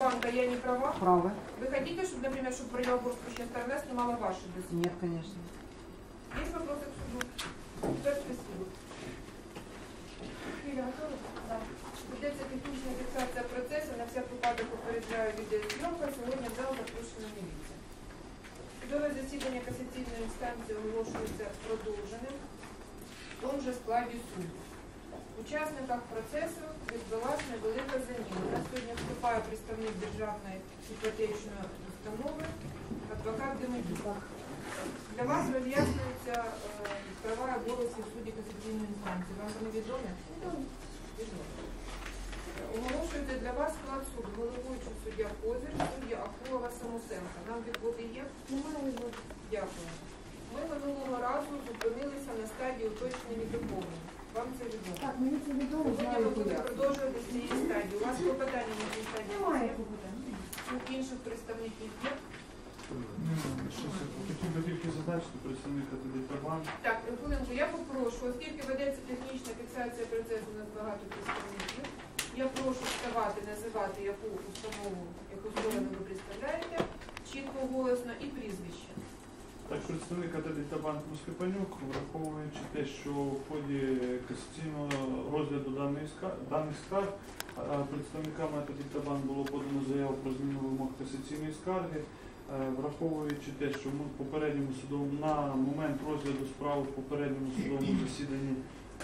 банка, я не права. Правы? Вы хотите, чтобы, например, чтобы проигравшая сторона снимала ваши досье? Нет, конечно. Есть вопросы к суду? Теперь спасибо. Юлія, готова? Так. Ведеться технічна фіксація процесу, на всяк випадок попереджаю відеозйомка. Сьогодні в зал запрошена міліція. Судове засідання касаційної інстанції оголошується продовженим в тому же складі суду. Учасниках процесу відбулася невелика заміна. У нас сьогодні вступає представник державної іпотечної установи, адвокат Демидюк. Для вас роз'яснюються е, права і обов'язки в суді касаційної інстанції. Вам вони відомі? Оголошується для вас склад суду, головуючий суддя Козир, суддя Акулова Самосенка. Нам відводи є? Немає відводи. Дякую. Ми минулого разу зупинилися на стадії уточнення. Вам це відомо? Так, мені це відомо, Сьогодні ми знаю, продовжувати з цієї стадії. У вас клопотання на цій стадії Немає? У інших представників є? Хотів би тільки задачити представника Тедитабан. Так, хвилинку, я попрошу, оскільки ведеться технічна фіксація процесу, у нас багато представників, я прошу вставати, називати яку установу, яку сторону ви представляєте, чітко, голосно і прізвище. Так, представник Тедитабан Москипанюк, враховуючи те, що в ході касаційного розгляду даних скарг представниками Тедитабан було подано заяву про зміну вимог касаційної скарги. Е, Враховуючи те, що ми попередньому судовому на момент розгляду справи в попередньому судовому засіданні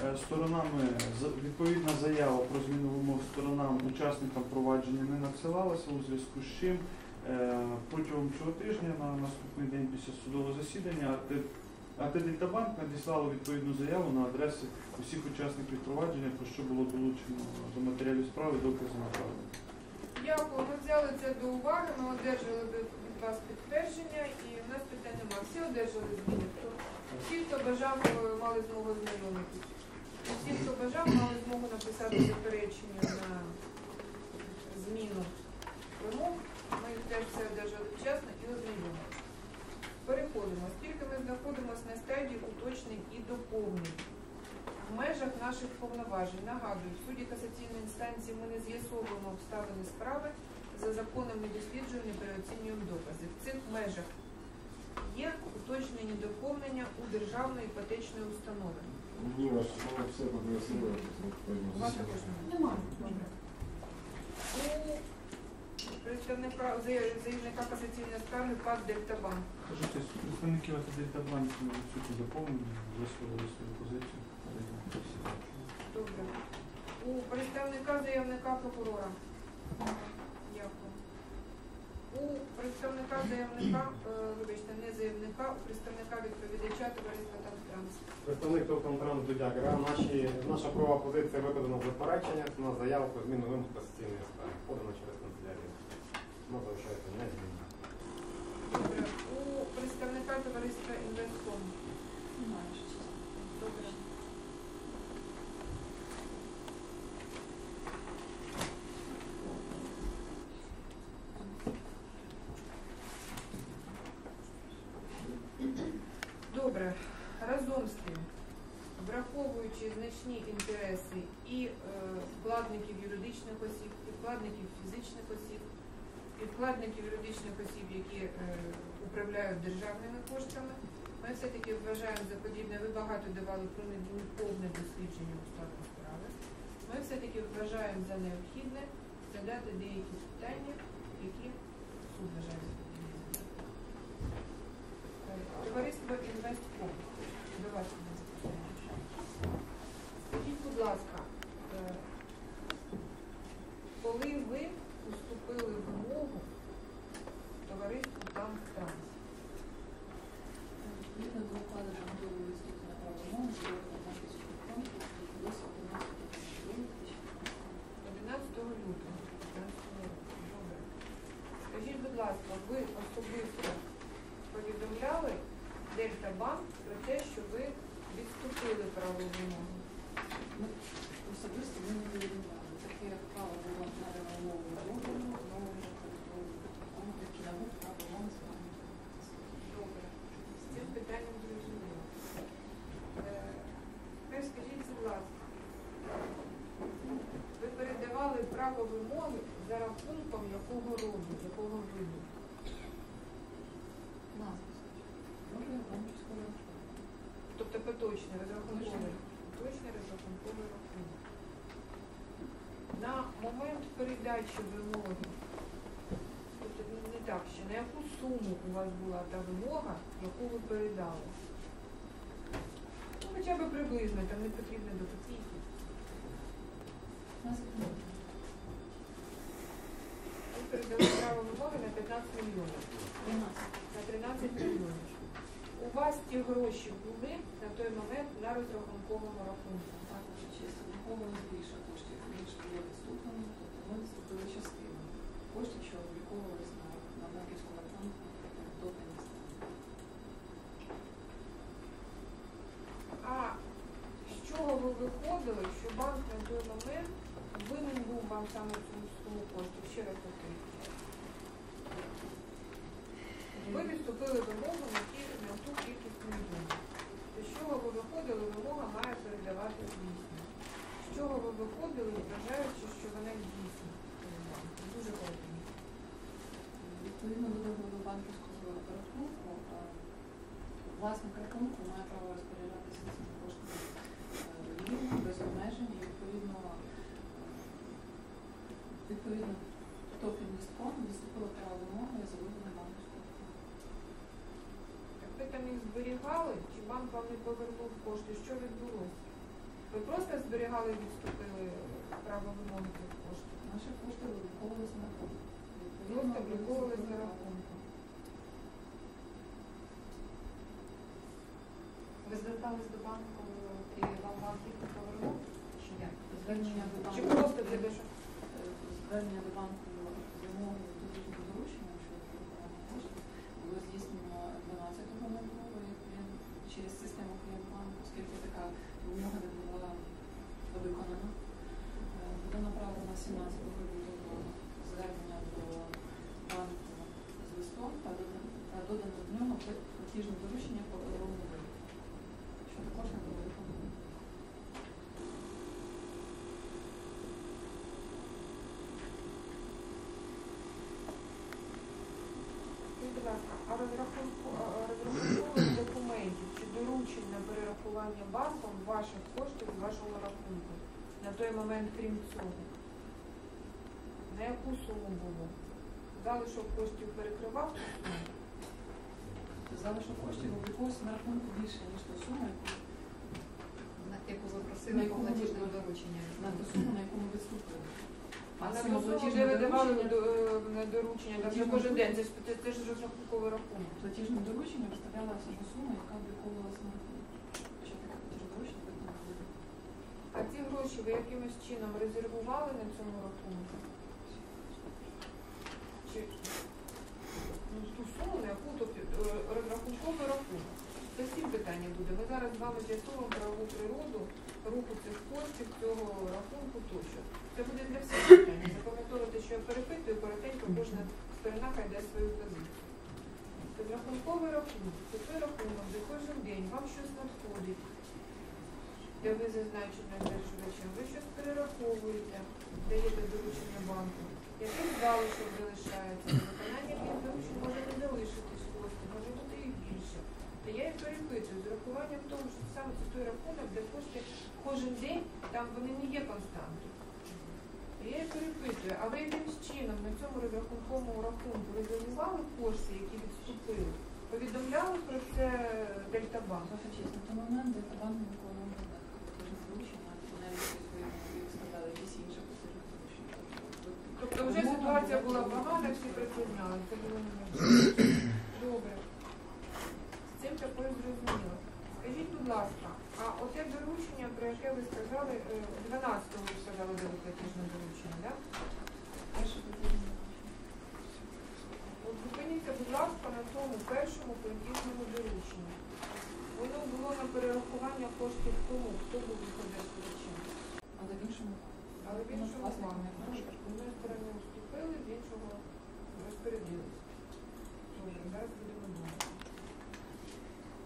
е, сторонами відповідна заява про зміну вимог сторонам учасникам провадження не надсилалася у зв'язку з чим протягом цього тижня на наступний день після судового засідання АТД-Банк надіслало відповідну заяву на адреси усіх учасників провадження, про що було долучено до матеріалів справи докази направлення. Дякую, ми взяли це до уваги, ми одержали від від вас підтвердження і в нас питань немає. Всі одержали зміни. Всі, хто бажав, е, мали змогу знайомитися. Всі, хто бажав, мали змогу написати заперечення на зміну вимог. Ми теж все одержали вчасно і ознайомилися. Переходимо. Оскільки ми знаходимося на стадії уточнень і доповнень. В межах наших повноважень нагадую, в суді касаційної інстанції ми не з'ясовуємо обставини справи за законом не досліджуємо, не переоцінюємо докази. В цих межах є уточнені доповнення у державної іпотечної установи. Ні, ваше все вас також немає. У представника заяв- заявника касаційної скарги ПАД Дельтабанк. Кажуть, представники АТД-Банк в суті доповнені, висловили свою позицію. Добре. У представника заявника прокурора. Дякую. У представника заявника, е, вибачте, не заявника, у представника відповідача товариства Танктранс. Представник Товконтранс Дудяк ГРА, наші, наша права позиція викладена в заперечення на заяву про зміну вимог касаційної скарги. Подана через канцелярію. Залишається незмінною. Добре. У представника товариства ще. Добре. Добре. Разом з тим, враховуючи значні інтереси і е, вкладників юридичних осіб, і вкладників фізичних осіб, і вкладників юридичних осіб, які е, управляють державними коштами, ми все-таки вважаємо за подібне, ви багато давали про не- повне дослідження обставин справи. Ми все-таки вважаємо за необхідне задати деякі питання, які суд вважає Точний розрахунковий точний розрахунковий рахунок. На момент передачі вимоги, тобто, ну, не так ще, на яку суму у вас була та вимога, яку ви передали? Ну, Хоча б приблизно, там не потрібно до копійки. Ви передали право вимоги на 15 мільйонів. На 13 мільйонів. У вас ті гроші були на той момент на розрахунковому рахунку. Так, обліковувалось більше коштів, ніж було відступлено, тобто ми відступили частину коштів, що обліковувалися на, на банківську рахунку до міністра. А з чого ви виходили, що банк на той момент винен був вам саме цю суму коштів? Ще раз повторюю. Ви відступили вимогу на, ті, на ту кількість мільйонів. То з чого ви виходили, вимога має передавати дійсно. З чого ви виходили, вважаючи, що вона дійсно. Дуже коротко. Відповідно до договору банківського рахунку, а, власник рахунку має право розпоряджатися цими коштами е, вільно, без обмежень і відповідно, е, відповідно до Фінмістком відступило право вимоги за виведення банківського рахунку. Так ви там їх зберігали, чи банк вам не повернув кошти? Що відбулося? Ви просто зберігали і відступили право вимоги цих коштів? Наші кошти обліковувалися на рахунку. Просто Відповідно, обліковувались на відступили рахунку. Ви звертались до банку і вам банк їх не повернув? Чи як? Звернення до Чи банку. просто для того, щоб Е, звернення до банку з вимогою довірного доручення щодо перебування коштів було здійснено 12.02 як клієнт через систему клієнтбанку, оскільки така вимога не була виконана. Е, Буде направлено 17 лютого звернення до банку з листом та дода- та додано в нього платіжне доручення по паперовому вигляду, що також не було виконано. Скажіть, розрахунку розрахункових документів чи доручень на перерахування банком ваших коштів з вашого рахунку на той момент, крім цього? На яку суму було? Залишок коштів перекривав суму? Залишок коштів обліковувався на рахунку більше, ніж ту суму, яку На яку ви На просили по платіжному доручення? на ту суму, на яку ми відступили. А на сума ту суму, платіжного де ви давали доручення- е, на доручення, там же кожен день, це ж, це, це ж розрахунковий рахунок. Платіжне доручення виставлялася ж сума, яка обліковувалася на. Що таке платіжне доручення. А ці гроші ви якимось чином резервували на цьому рахунку? Чи ну, ту суму, на яку тобто, е, розрахунковий рахунок? Це всім питання буде. Ми зараз з вами з'ясуємо правову природу руху цих коштів, цього рахунку тощо. Це буде для всіх питання. Запам'ятовувати, що я перепитую, коротенько кожна сторона хай свою позицію. Розрахунковий рахунок це той рахунок, де кожен день вам щось надходить, де ви зазначені держувачем, ви щось перераховуєте, даєте доручення банку, якийсь залишок залишається, виконання яких доручень може не залишитись коштів, може бути і більше. Та я і перепитую з урахуванням того, що саме це той рахунок, де кошти кожен день, там вони не є константою. А ви яким чином на цьому розрахунковому рахунку резервували кошти, які відступили, повідомляли про це Дельтабанк? Ваша чесно, на момент Дельтабанк не виконував кожне порушення, навіть як сказали, якісь інші посильні порушення. Тобто вже ситуація була погана, всі припиняли, це було неможливо. Добре. З цим такою зрозуміло. Скажіть, будь ласка, а оте доручення, про яке ви сказали, е, 12 першому подібному дорученню. Воно було на перерахування коштів тому, хто був виконавцем. Але в іншому Але в іншому одної сторони уступили, з іншого розпорядилися. Добре, зараз будемо думати.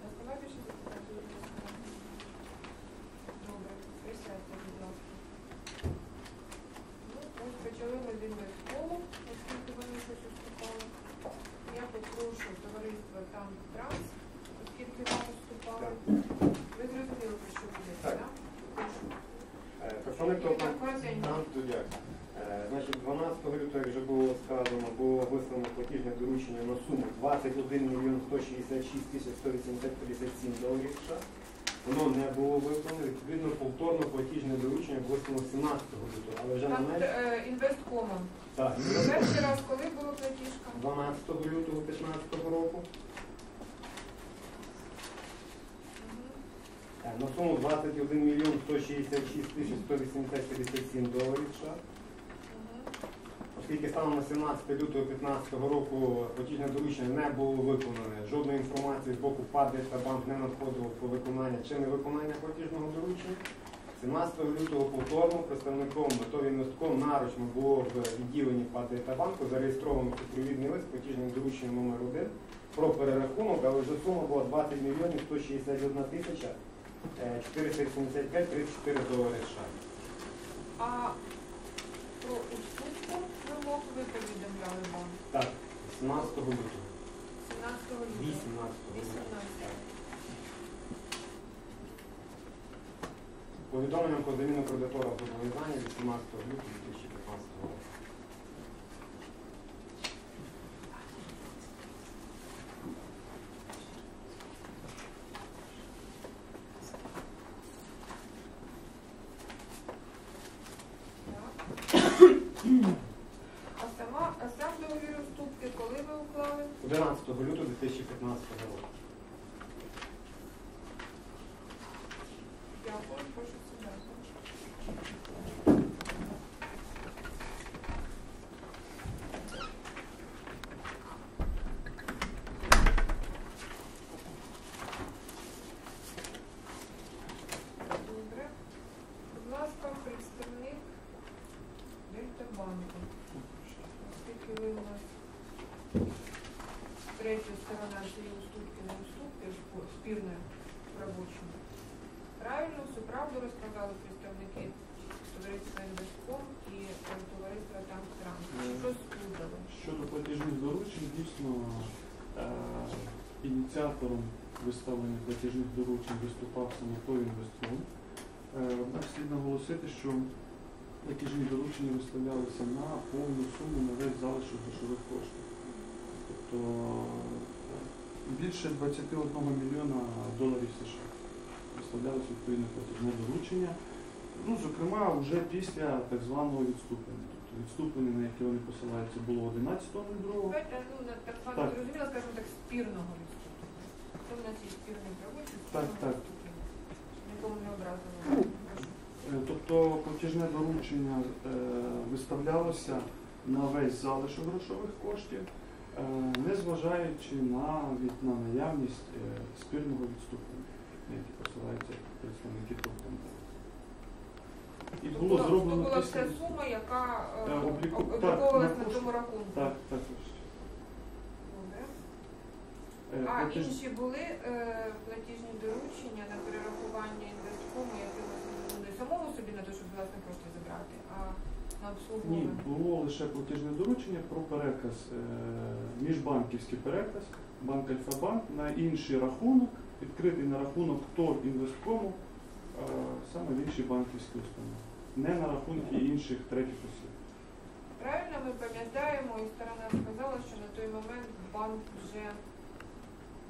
Наставай більше запитання? Добре, присядьте, будь ласка. Ну, ось почали ми з інвестком, було сказано, було вислано платіжне доручення на суму 21 мільйон 166 тисяч 180 57 доларів США. Воно не було виконано. Відповідно, повторно платіжне доручення було 17 лютого, але вже на Там менш. е, інвесткомом. Так, Перший раз, коли було платіжка? 12 лютого 2015 року. Так, На суму 21 мільйон 166 тисяч 180 57 доларів США. Оскільки станом на 17 лютого 2015 року платіжне доручення не було виконане, жодної інформації з боку ПАД та банк не надходило про виконання чи невиконання платіжного доручення. 17 лютого повторно представником ТОВ «Інвестком» нарочно було в відділенні ПАД банку зареєстровано супровідний лист платіжним дорученням номер 1 про перерахунок, але вже сума була 20 мільйонів 161 тисяча е, 475 34 долари США. А про банк Так, 17 лютого. 17 лютого. 18 лютого. 18. Повідомлення про заміну кредитора зобов'язання 18 лютого 2015 року. Так. А сама, а сам договір уступки, коли ви уклали? 11 лютого 2015 року. Дякую, прошу сідати. Добре. Будь ласка, представник Дельтабанку. Оскільки ви у нас третя сторона цієї уступки не уступки, спірна робочому. Правильно, всю правду розказали представники товариства «Інвестком» і товариства «Танктранс». Що сплутали? Щодо платіжних доручень, дійсно е, ініціатором виставлення платіжних доручень виступав саме той інвестор. Е, Однак слід наголосити, що платіжні доручення виставлялися на повну суму на весь залишок грошових коштів. Тобто більше 21 мільйона доларів США виставлялося відповідне платіжне доручення. Ну, зокрема, вже після так званого відступлення. Тобто відступлення, на яке вони посилаються, було 11.02. Ну, так звано Так. зрозуміло, скажімо так, спірного відступлення. Це в нас є спірний правочок, Так, так. Нікому не образили. Е, Тобто платіжне доручення е, виставлялося на весь залишок грошових коштів, незважаючи на, від, на наявність е, спірного відступлення, на яке посилаються представники ТОВКонтакту. І було Тобто, зроблено була вся сума, яка е, Е, обліку- об- на кошти. рахунку. Так, так. Добре. Е, А платіж- інші були е, платіжні доручення на перерахування інвесткому, які не самому собі на те, щоб власне кошти забрати, на Ні, було лише платіжне доручення про переказ, е, міжбанківський переказ, банк Альфа-Банк на інший рахунок, відкритий на рахунок ТОВ інвесткому, саме в іншій банківській установі, не на рахунки інших третіх осіб. Правильно ми пам'ятаємо, і сторона сказала, що на той момент банк вже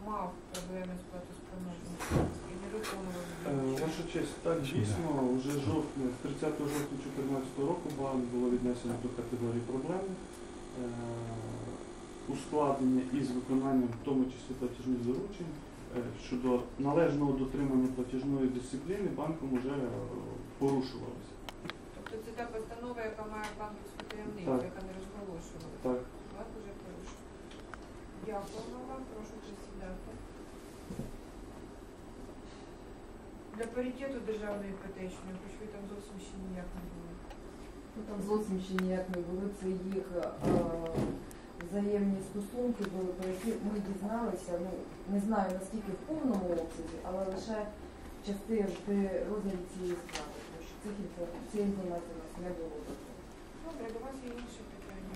мав проблеми з платоспроможністю і не виконував. Е, Ваша честь, так дійсно, вже жовтня, 30 жовтня 2014 року банк було віднесено до категорії проблем. Е, Ускладнення із виконанням, в тому числі платіжних доручень, е, щодо належного дотримання платіжної дисципліни банком вже порушувалося. Тобто це та постанова, яка має банківську таємницю, Так. яка не розголошувала. Так. Банк уже порушив. Дякуємо вам, прошу присідати. Для паритету державної іпотечної, хоч ви там зовсім ще ніяк не були. Ну, Там зовсім ще ніяк не були. Це їх е, взаємні стосунки були, про які ми дізналися. Ну не знаю наскільки в повному обсязі, але лише в частині при розгляді цієї справи, тому що цих цієї інформації у нас не було. Добре, до вас є інше питання.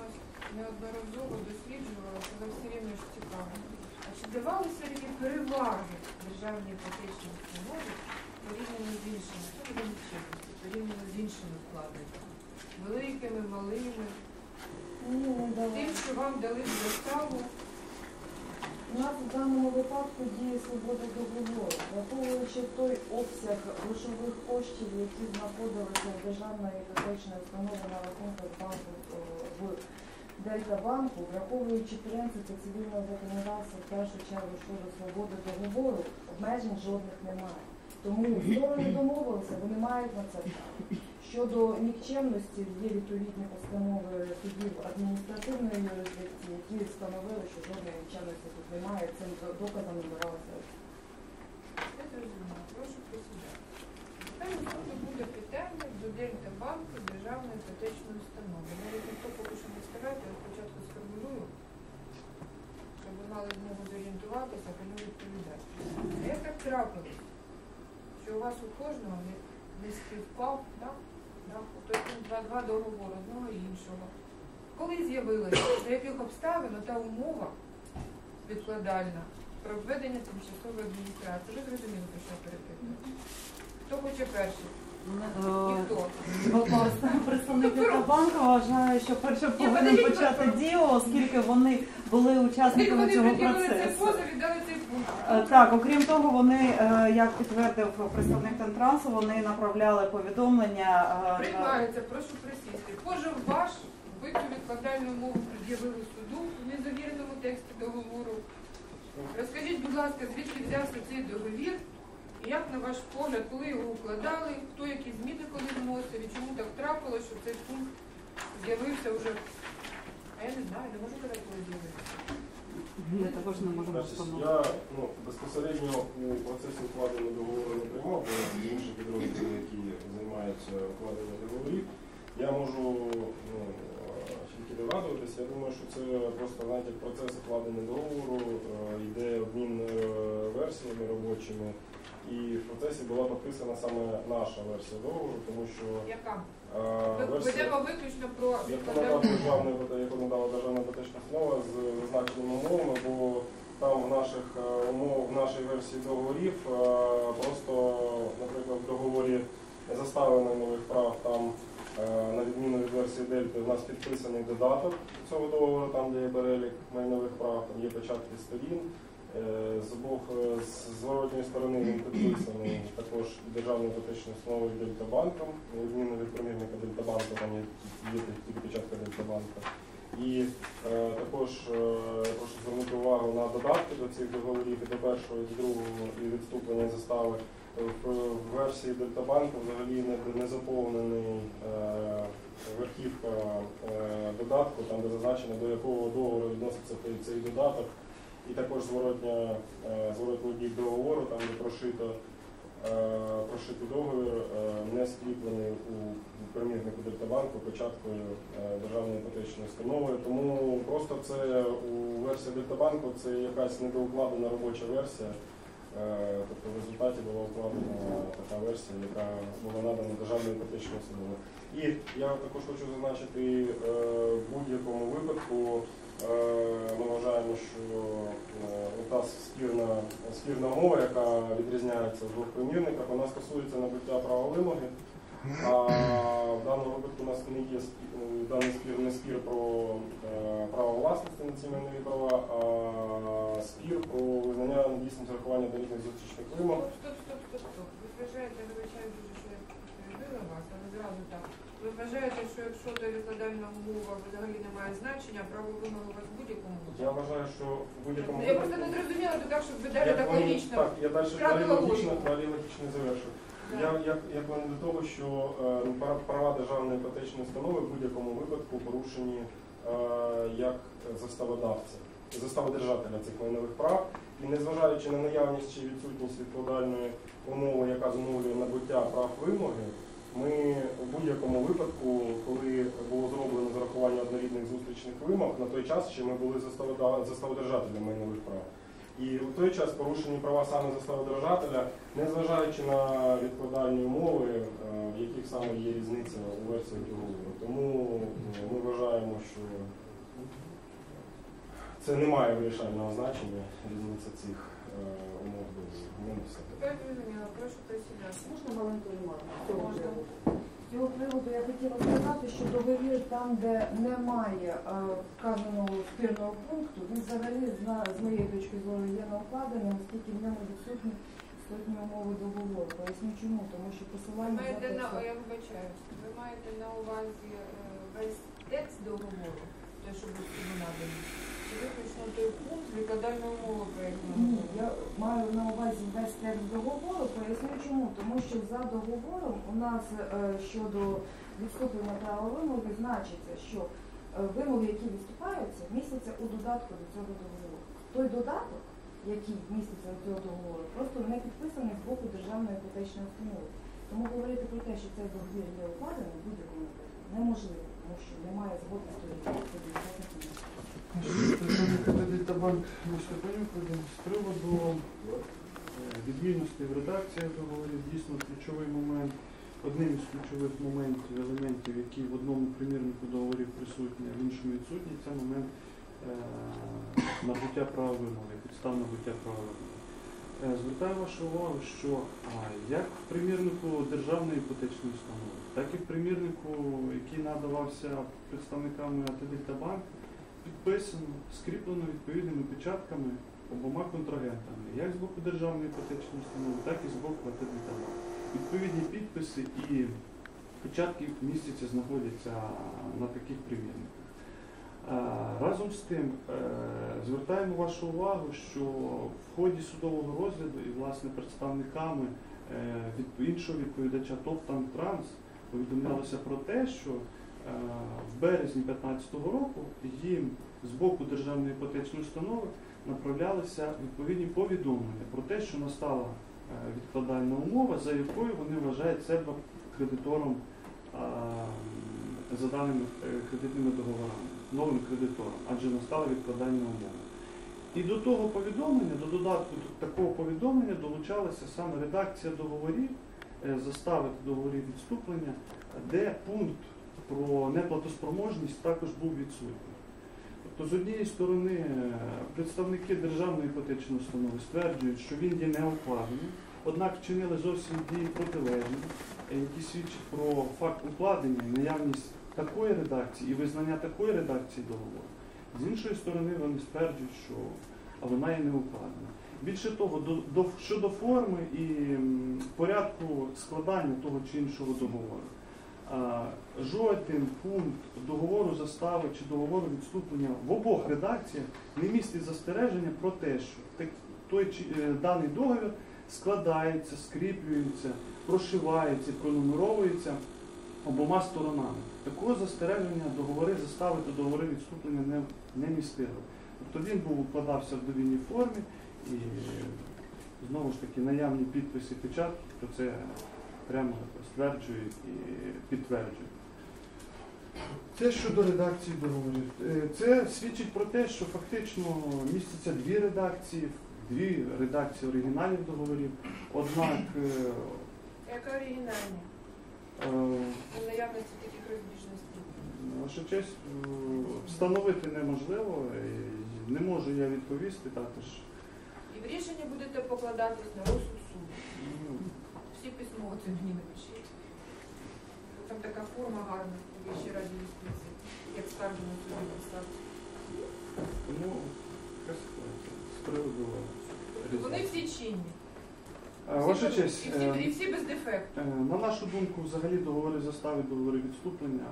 Вас неодноразово досліджувала, вам все рівно ж цікаво. Чи давалися такі переваги державній іпотечній установі порівняно з іншими, порівняно з іншими вкладниками? великими, малими, дала. тим, що вам дали в заставу. У нас в даному випадку діє свобода договору, враховуючи той обсяг грошових коштів, які знаходилися в державної іпотечної установи на рахунках банку е, в Дельтабанку, враховуючи принципи цивільного законодавства в першу чергу щодо свободи договору, обмежень жодних немає. Тому сторони домовилися, вони мають на це право. Щодо нікчемності є відповідні постанови судів адміністративної юрисдикції, які встановили, що жодної нікчемності тут немає. Цим доказом набиралося. Я зрозуміла. Прошу присідати. Буде питання до Дельта банку державної іпотечної установи. Навіть ніхто поки що не ставайте, я спочатку сформулюю, щоб ви мали змогу зорієнтуватися, коли відповідати. А як так трапилось, що у вас у кожного не, не співпав, так? Да? Тобто два, два договори, одного і іншого. Коли з'явилося, за яких обставин та умова відкладальна про введення тимчасової адміністрації. Ви зрозуміли, про що перепитую? Хто хоче перший? Ніхто. Е, Представник банку вважає, що перше повинен почати діло, оскільки вони були учасниками цього процесу. Е, Так, окрім того, вони, е, як підтвердив представник Тентрансу, вони направляли повідомлення е, Приймається, прошу присісти. Позов ваш, ви цю відкладальну умову пред'явили суду в незавіреному тексті договору. Розкажіть, будь ласка, звідки взявся цей договір? Як на ваш погляд, коли його укладали, хто які зміни коли вносив, і чому так трапилося, що цей пункт з'явився вже. А я не знаю, не можу казати, коли з'явився. Ми також не можемо встановити. Я ну, безпосередньо у процесі укладення договору не приймав, бо інші підрозділи, які займаються укладенням договорів. Я можу ну, тільки догадуватися. Я думаю, що це просто як процес укладення договору, е, йде обмін е, версіями робочими. І в процесі була підписана саме наша версія договору, тому що Яка? е, версія. ведемо виключно про Як надав державна як надала державна іпотечна основа з зазначеними умовами, бо там в наших е, умов, в нашій версії договорів е, просто, наприклад, в договорі застави майнових прав там е, на відміну від версії Дельти, у нас підписаний додаток цього договору, там де є перелік майнових прав, там є початки сторін. Е, З обох е, з зворотньої сторони він підписаний також державною іпотечною основою Дельтабанком, відміну від примірника Дельтабанку, там є, тільки печатка Дельтабанка. І е, також е, прошу звернути увагу на додатки до цих договорів і до першого, і до другого і відступлення застави. В, в версії Дельтабанку взагалі не, не заповнений е, верхівка е, додатку, там де зазначено до якого договору відноситься цей додаток. І також зворотня, е, зворотній бік договору, там де прошито, е, прошитий договір, е, не скріплений у примірнику Дельтабанку початкою державної іпотечної установи. Тому просто це у версії Дельтабанку це якась недоукладена робоча версія. Тобто в результаті була укладена така версія, яка була надана державною іпотечною установою. І я також хочу зазначити, в будь-якому випадку ми вважаємо, що е, та спірна, спірна мова, яка відрізняється в двох примірниках, вона стосується набуття права вимоги. А в даному випадку у нас не є е, даний спір не спір про е, право власності на ці майнові права, а спір про визнання недійсності рахування до різних зустрічних вимог. Стоп, стоп, стоп, стоп, стоп. Ви вважаєте, вибачаю дуже, що я перебила вас, але зразу так. Ви вважаєте, що якщо та відкладальна умова взагалі не має значення, право вимоги у вас в будь-якому випадку? Я вважаю, що в будь-якому Я просто не зрозуміла, то так, щоб ви далі так логічно. Так, я далі, далі логічно, далі логічно завершу. Да. Я, як, як до того, що е, права державної іпотечної установи в будь-якому випадку порушені е, як заставодавця, заставодержателя цих майнових прав. І незважаючи на наявність чи відсутність відкладальної умови, яка зумовлює набуття прав вимоги, ми в будь-якому випадку, коли було зроблено зарахування однорідних зустрічних вимог, на той час ще ми були заставодержателями майнових прав. І в той час порушені права саме заставодержателя, незважаючи на відкладальні умови, е, в яких саме є різниця у версії договору. Тому е, ми вважаємо, що це не має вирішального значення різниця цих умов. Ну, все. Тепер зрозуміла, прошу присідати. Можна маленьку ремарку? Можна. З цього приводу я хотіла сказати, що договір там, де немає е, вказаного спірного пункту, він взагалі з моєї точки зору є неукладеним, оскільки в ньому відсутні істотні умови договору. Поясню чому, тому що Ви посилання маєте на я вибачаюсь, ви маєте на увазі е, весь текст договору, той, що був наданий, чи виключно той пункт викладальну умову проєктного Ні, я маю на увазі весь текст договору, поясню чому. Тому що за договором у нас е, щодо відступлення права вимоги значиться, що е, вимоги, які відступаються, містяться у додатку до цього договору. Той додаток, який міститься до цього договору, просто не підписаний з боку державної іпотечної установи. Тому говорити про те, що цей договір є укладений в будь-якому випадку, неможливо, немає згоди сторін. Це достатньо помилка. Представник кредита банк Мостепанюк з приводу е, в редакціях договорів дійсно ключовий момент. Одним із ключових моментів, елементів, які в одному примірнику договорів присутні, а в іншому відсутні, це момент е, набуття права вимоги, підстав набуття права вимоги. Е, Звертаю вашу увагу, що як в примірнику державної іпотечної установи, так і в примірнику, який надавався представниками АТ Банк, підписано, скріплено відповідними печатками обома контрагентами, як з боку державної іпотечної установи, так і з боку АТ Банк. Відповідні підписи і печатки місяця знаходяться на таких примірниках. Е, Разом з тим е, звертаємо вашу увагу, що в ході судового розгляду і власне представниками е, іншого відповідача ТОП Транс повідомлялося про те, що е, в березні 2015 року їм з боку державної іпотечної установи направлялися відповідні повідомлення про те, що настала е, відкладальна умова, за якою вони вважають себе кредитором е, за даними кредитними договорами, новим кредитором, адже настала відкладальна умова. І до того повідомлення, до додатку до такого повідомлення долучалася саме редакція договорів, заставити договорів відступлення, де пункт про неплатоспроможність також був відсутній. Тобто, з однієї сторони, е, представники державної іпотечної установи стверджують, що він є неукладений, однак вчинили зовсім дії протилежні, е, які свідчать про факт укладення, наявність такої редакції і визнання такої редакції договору. З іншої сторони, вони стверджують, що вона є не укладена. Більше того, до, до, щодо форми і порядку складання того чи іншого договору. А, жоден пункт договору застави чи договору відступлення в обох редакціях не містить застереження про те, що так, той чи е, даний договір складається, скріплюється, прошивається, пронумеровується обома сторонами. Такого застереження договори заставити договори відступлення не, не містили. Тобто він був укладався в довільній формі і знову ж таки наявні підписи печатки, то це прямо стверджують і підтверджують. Це щодо редакції договорів. Е, Це свідчить про те, що фактично містяться дві редакції, дві редакції оригіналів договорів. Однак е, Яка оригінальна? Е, У наявності таких розбіжностей. Ваша честь, встановити неможливо, не можу я відповісти також. В рішенні будете покладатись на розсуд суду. Ну, Всі письмо це мені напишіть. Там така форма гарна у Вищій раді юстиції, як скаржу на суді писати. З приводу Вони всі чинні. Е, Ваша честь, і всі, е, і всі без дефекту. Е, На нашу думку, взагалі договори застави, договори відступлення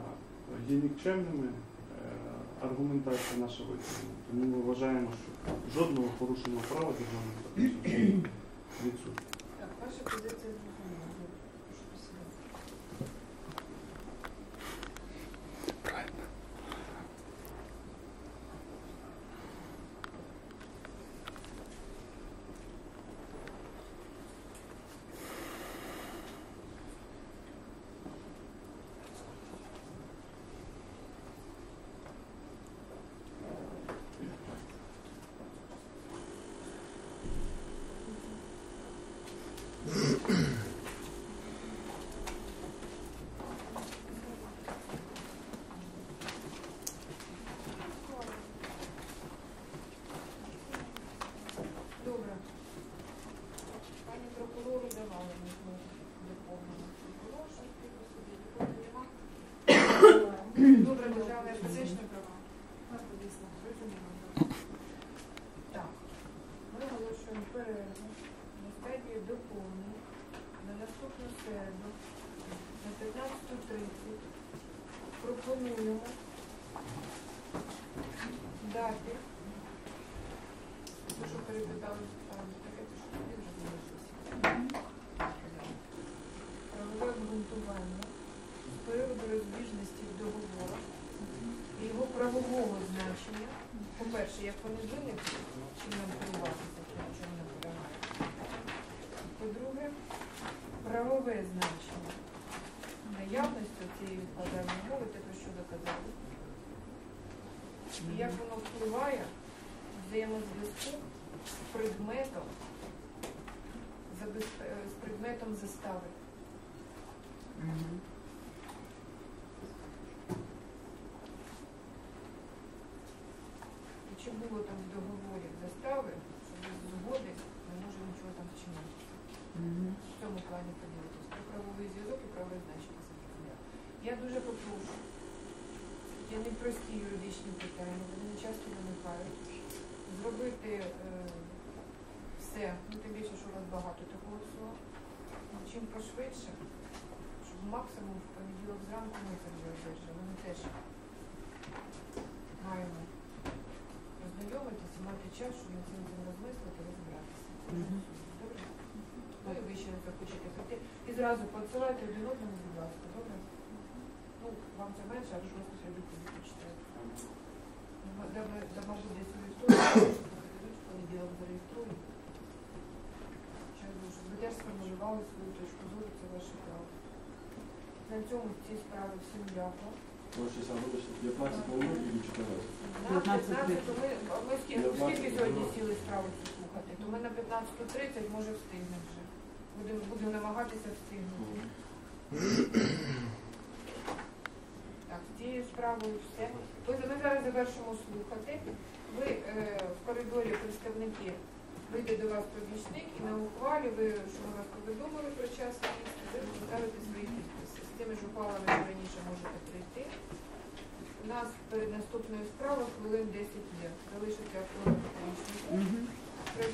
є нікчемними. Аргументація наша виправлена. Тому ми вважаємо, що жодного порушеного права державної з предметом застави. І чи було там в договорі застави, що без згоди не може нічого там вчинитися. В цьому плані поділитися. Про правовий зв'язок і правове значення секретаря. Я дуже попрошу. Я не прості юридичні питання, вони часто виникають. Зробити е, все, ну тим більше, що у вас багато такого всього. Ну, Чим пошвидше, щоб максимум в понеділок зранку ми це вже одержали. Ми теж маємо ознайомитися, мати час, щоб над цим цим розмислити, розібратися. Добре? Ну і ви ще не захочете прийти. І зразу посилайте один одному, будь ласка, добре? Ну, вам це менше, а шосту сьогодні почитаєте. Дома буде свою історію, в понеділок зареєструють. Щоб ви теж сформулювали свою точку зору, це ваше право. На цьому ці справи всім дякую. Коротше, сам вибачте, 15 минут і 14. На 15, то ми, ми скільки, скільки сьогодні ну. сіли справу цю слухати? То ми на 15.30 може встигнемо вже. Будемо будемо намагатися встигнути. Так, з цією справою все. Ви ми зараз завершимо слухати. Ви е, в коридорі представники вийде до вас помічник і на ухвалі ви, що ми вас повідомили про час і ви поставите свої підписи. З тими ж ухвалами ви раніше можете прийти. У нас перед наступною справою хвилин 10 є. Залишиться. Мгм. Про